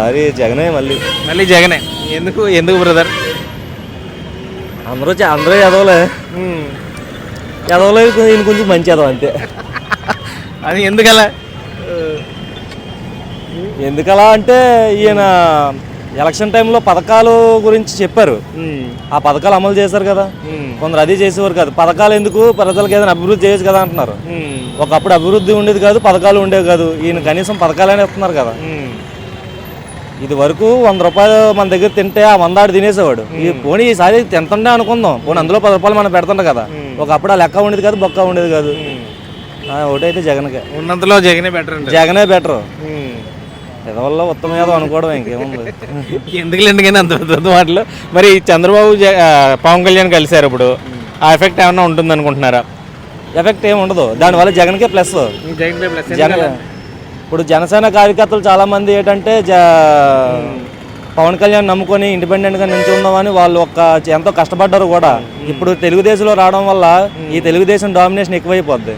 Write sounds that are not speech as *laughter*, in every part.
ఈసారి జగనే మళ్ళీ. మళ్ళీ జగనే. ఎందుకు ఎందుకు బ్రదర్ అందరూ చ- అందరూ ఎదవలే ఎదవలే ఈయన కొంచెం మంచి ఎదవ అంతే. అది ఎందుకలా? ఎందుకలా అంటే ఈయన ఎలక్షన్ టైంలో పథకాలు గురించి చెప్పారు. ఆ పథకాలు అమలు చేశారు కదా. కొందరు అది చేసేవారు కాదు. పథకాలు ఎందుకు? ప్రజలకు ఏదైనా అభివృద్ధి చేయొచ్చు కదా అంటున్నారు. ఒకప్పుడు అభివృద్ధి ఉండేది కాదు పథకాలు ఉండేవి కాదు. ఈయన కనీసం పథకాలనే ఇస్తున్నారు కదా. ఇది వరకు వంద రూపాయలు మన దగ్గర తింటే ఆ వంద ఆడు తినేసేవాడు. ఈ పోనీ ఈసారి తింటుండే అనుకుందాం. పోనీ అందులో పది రూపాయలు మనం పెడుతుండే కదా. ఒకప్పుడు ఆ లెక్క ఉండేది కాదు బొక్క ఉండేది కాదు. ఒకటైతే జగన్కే. ఉన్నంతలో జగనే బెటర్ జగనే బెటర్ వల్ల ఉత్తమ యాదవ్ అనుకోవడం ఇంకేముంది. *laughs* ఎందుకులేండి కానీ అంత మాటలు. మరి చంద్రబాబు పవన్ కళ్యాణ్ కలిశారు ఇప్పుడు. ఆ ఎఫెక్ట్ ఏమైనా ఉంటుంది అనుకుంటున్నారా ఎఫెక్ట్ ఏమి ఉండదు దానివల్ల జగన్కే ప్లస్ జన ఇప్పుడు జనసేన కార్యకర్తలు చాలా మంది ఏంటంటే పవన్ కళ్యాణ్ నమ్ముకొని ఇండిపెండెంట్గా నిల్చుందామని వాళ్ళు ఒక ఎంతో కష్టపడ్డారు కూడా. ఇప్పుడు తెలుగుదేశంలో రావడం వల్ల ఈ తెలుగుదేశం డామినేషన్ ఎక్కువైపోద్ది.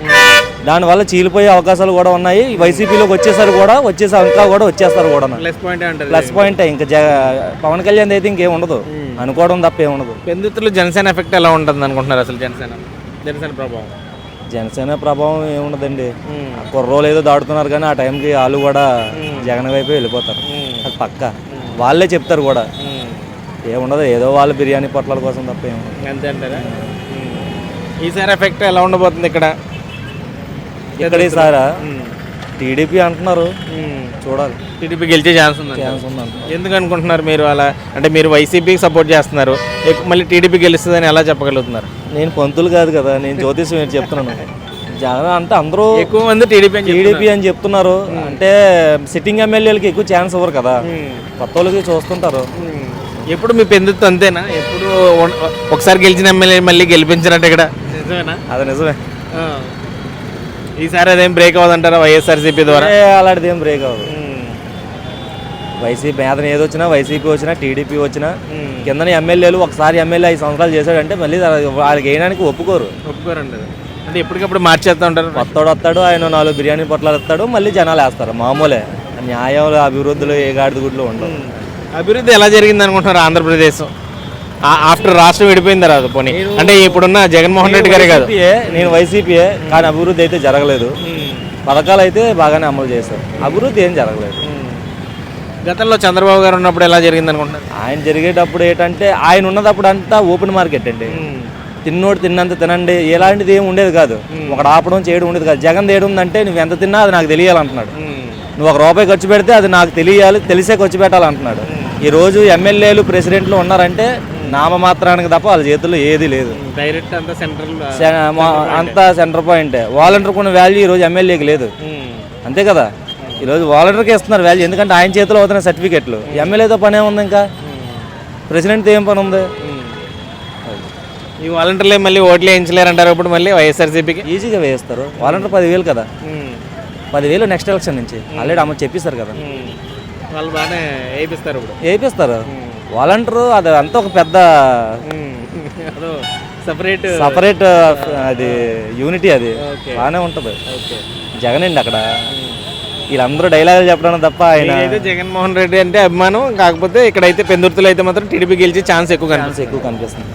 దానివల్ల చీలిపోయే అవకాశాలు కూడా ఉన్నాయి. వైసీపీలోకి వచ్చేసారు కూడా వచ్చేసి ఇంకా కూడా వచ్చేస్తారు కూడా. ప్లస్ పాయింట్ అంటారు ప్లస్ పాయింట్ ఇంకా పవన్ కళ్యాణ్ అయితే ఇంకేం ఉండదు. అనుకోవడం తప్ప ఏం ఉండదు. పెందుతులు జనసేన ఎఫెక్ట్ ఎలా ఉంటుంది అనుకుంటున్నారు అసలు జనసేన? జనసేన ప్రభావం. జనసేన ప్రభావం ఏముండదండి. కుర్రోలు ఏదో దాడుతున్నారు కానీ ఆ టైంకి వాళ్ళు కూడా జగన్ వైపే వెళ్ళిపోతారు. అది పక్క. వాళ్ళే చెప్తారు కూడా. ఏముండదు ఏదో వాళ్ళ బిర్యానీ పొట్లాల కోసం తప్ప ఏముండదు. అంతే అంటారా? ఈసారి ఎఫెక్ట్ ఎలా ఉండబోతుంది ఇక్కడ? ఇక్కడ ఈసారా టీడీపీ అంటున్నారు. చూడాలి. టీడీపీ గెలిచే ఛాన్స్ ఉంది ఛాన్స్ ఉందంట ఎందుకు అనుకుంటున్నారు మీరు అలా? అంటే మీరు వైసీపీకి సపోర్ట్ చేస్తున్నారు. మళ్ళీ టీడీపీ గెలుస్తుందని ఎలా చెప్పగలుగుతున్నారు? నేను పంతులు కాదు కదా నేను జ్యోతిషం ఏంటి చెప్తున్నాను. జగన్ అంటే అందరూ ఎక్కువ మంది టీడీపీ టీడీపీ అని చెప్తున్నారు. అంటే సిట్టింగ్ ఎమ్మెల్యేలకి ఎక్కువ ఛాన్స్ ఇవ్వరు కదా. కొత్త వాళ్ళకి చూస్తుంటారు. ఎప్పుడు మీ పెందుతు అంతేనా? ఎప్పుడు ఒకసారి గెలిచిన ఎమ్మెల్యే మళ్ళీ గెలిపించినట్టు ఇక్కడ నిజమేనా అది నిజమే. ఈసారి అదేం బ్రేక్ అవ్వదంటారా వైఎస్ఆర్సీపీ ద్వారా? అలాంటిది ఏం బ్రేక్ అవ్వదు. వైసీపీ అతను ఏది వచ్చినా వైసీపీ వచ్చినా టీడీపీ వచ్చినా కింద ఎమ్మెల్యేలు ఒకసారి ఎమ్మెల్యే ఐదు సంవత్సరాలు చేశాడంటే మళ్ళీ వాళ్ళకి వేయడానికి ఒప్పుకోరు. ఒప్పుకోరండి. అంటే ఎప్పటికప్పుడు మార్చేస్తూ ఉంటారు? కొత్తోడు వస్తాడు ఆయన నాలుగు బిర్యానీ పొట్లాలు ఇస్తాడు మళ్ళీ జనాలు వేస్తారు. మామూలే. న్యాయం అభివృద్ధులు ఏ గాడిద గుడ్లు ఉండవు. అభివృద్ధి ఎలా జరిగింది అనుకుంటున్నారు ఆంధ్రప్రదేశ్? ఆఫ్టర్ రాష్ట్రం విడిపోయిన తర్వాత పోనీ. అంటే ఇప్పుడున్న జగన్మోహన్ రెడ్డి గారే కాదు. నేను వైసీపీయే కానీ అభివృద్ధి అయితే జరగలేదు. పథకాలు అయితే బాగానే అమలు చేశారు. అభివృద్ధి ఏం జరగలేదు. గతంలో చంద్రబాబు గారు ఉన్నప్పుడు ఎలా జరిగింది అనుకుంటున్నారు? ఆయన జరిగేటప్పుడు ఏంటంటే ఆయన ఉన్నదప్పుడు అంతా ఓపెన్ మార్కెట్ అండి. తిన్నోడు తిన్నంత తినండి ఎలాంటిది ఏమి ఉండేది కాదు. ఒకడు ఆపడం చేయడం ఉండేది కాదు. జగన్ ఏడు ఉందంటే నువ్వు ఎంత తిన్నా అది నాకు తెలియాలంటున్నాడు. నువ్వు ఒక రూపాయి ఖర్చు పెడితే అది నాకు తెలియాలి తెలిసే ఖర్చు పెట్టాలంటున్నాడు. ఈ రోజు ఎమ్మెల్యేలు ప్రెసిడెంట్లు ఉన్నారంటే నామమాత్రానికి తప్ప వాళ్ళ చేతుల్లో ఏది లేదు. డైరెక్ట్ అంతా సెంట్రల్ సె- మా- అంతా సెంటర్ పాయింటే వాలంటీర్ ఉన్న వాల్యూ ఈరోజు ఎమ్మెల్యేకి లేదు. అంతే కదా? ఈరోజు వాలంటీర్కి ఇస్తున్నారు వాల్యూ ఎందుకంటే ఆయన చేతిలో అవుతున్న సర్టిఫికెట్లు ఎమ్మెల్యేతో పని ఏముంది ఇంకా? ప్రెసిడెంట్తో ఏం పని ఉంది? ఈ వాలంటీర్లే మళ్ళీ ఓట్లు వేయించలేరు అంటారు ఇప్పుడు మళ్ళీ వైఎస్ఆర్సీపీకి? ఈజీగా వేస్తారు వాలంటీర్ పదివేలు కదా? పదివేలు నెక్స్ట్ ఎలక్షన్ నుంచి. ఆల్రెడీ అమ్మ చెప్పేశారు కదా? వాళ్ళు బాగానే వేయిస్తారు ఇప్పుడు. వేపిస్తారు వాలంటీర్ అది అంతా ఒక పెద్ద సపరేట్ సపరేట్ అది యూనిటీ అది. బాగానే ఉంటుంది. ఓకే. జగన్ అండి అక్కడ. వీళ్ళందరూ డైలాగులు చెప్పడం తప్ప ఆయన జగన్మోహన్ రెడ్డి అంటే అభిమానం కాకపోతే ఇక్కడైతే పెందుర్తులు అయితే మాత్రం టీడీపీ గెలిచే ఛాన్స్ ఎక్కువ ఛాన్స్ ఎక్కువ కనిపిస్తుంది.